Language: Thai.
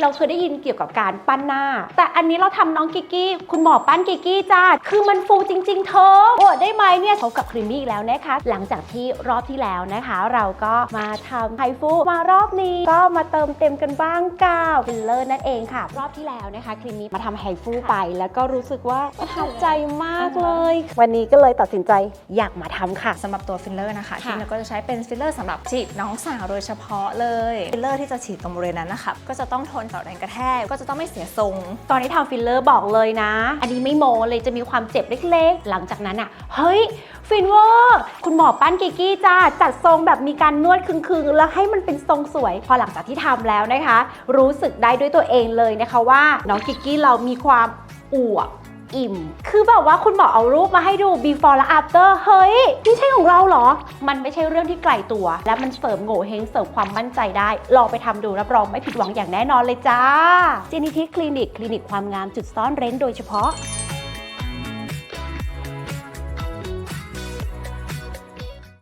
เราเคยได้ยินเกี่ยวกับการปั้นหน้า แต่อันนี้เราทำน้องกิกกี้ คุณหมอปั้นกิกกี้จ้า คือมันฟูจริง ๆ เธอโอ้ได้ไหมเนี่ยเขากับครีมมี่อีกแล้วนะคะ หลังจากที่รอบที่แล้วนะคะ เราก็มาทำไฮฟูมารอบนี้ก็มาเติมเต็มกันบ้างกาวฟิลเลอร์นั่นเองค่ะ รอบที่แล้วนะคะครีมมี่มาทำไฮฟูไป แล้วก็รู้สึกว่าประทับใจมากเลย วันนี้ก็เลยตัดสินใจอยากมาทำค่ะสำหรับตัวฟิลเลอร์นะคะค่ะที่เราก็จะใช้เป็นฟิลเลอร์สำหรับฉีดน้องสาวโดยเฉพาะเลยฟิลเลอร์ที่จะฉีดตรงบริเวณนั้นนะคะก็จะต้องทนต่อแรงกระแทกก็จะต้องไม่เสียทรง ตอนที่ทำฟิลเลอร์บอกเลยนะ อันนี้ไม่โมเลยจะมีความเจ็บเล็กๆ หลังจากนั้นอะ เฮ้ยฟินเวอร์คุณหมอปั้นกิกกี้จ้าจัดทรงแบบมีการนวดคึงๆ แล้วให้มันเป็นทรงสวย พอหลังจากที่ทำแล้วนะคะ รู้สึกได้ด้วยตัวเองเลยนะคะว่าน้องกิกกี้เรามีความอวบ อิ่ม คือแบบว่าคุณหมอเอารูปมาให้ดู before และ after เฮ้ย นี่ใช่ของเราเหรอ มันไม่ใช่เรื่องที่ไกลตัว และมันเสริมโง่เฮงเสริมความมั่นใจได้ ลองไปทำดูรับรองไม่ผิดหวังอย่างแน่นอนเลยจ้าเจนิทิคลินิกคลินิกความงามจุดซ่อนเร้นโดยเฉพาะ